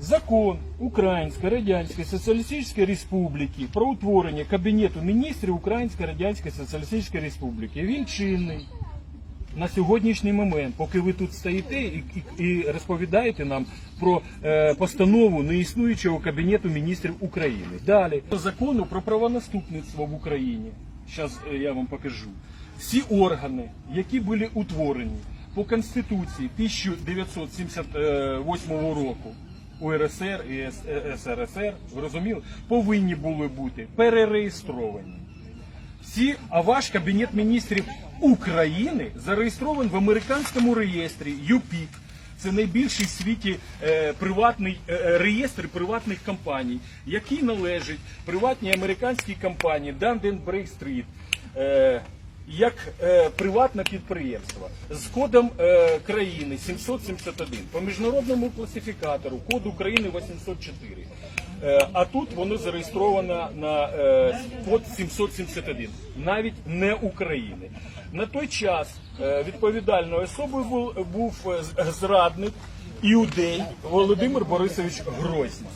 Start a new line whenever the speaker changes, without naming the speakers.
Закон Української Радянської Соціалістичної Республіки про утворення Кабінету міністрів Української Радянської Соціалістичної Республіки. Він чинний на сьогоднішній момент, поки ви тут стоїте і, і, і розповідаєте нам про е, постанову неіснуючого Кабінету міністрів України. Далі закону про правонаступництво в Україні. Зараз я вам покажу. Всі органи, які були утворені по Конституції 1978 року. УРСР і е, СРСР, ви розуміли, повинні були бути перереєстровані. Всі, а ваш кабінет міністрів України зареєстрований в американському реєстрі ЮПІК. Це найбільший в світі е, приватний е, е, реєстр приватних компаній, який належить приватній американській компанії Dun Bradstreet, е, як е, приватне підприємство з кодом е, країни 771 по міжнародному класифікатору код України 804. Е, А тут воно зареєстровано на е, код 771, навіть не України. На той час е, відповідальною особою був, був е, зрадник іудей Володимир Борисович Гройсман.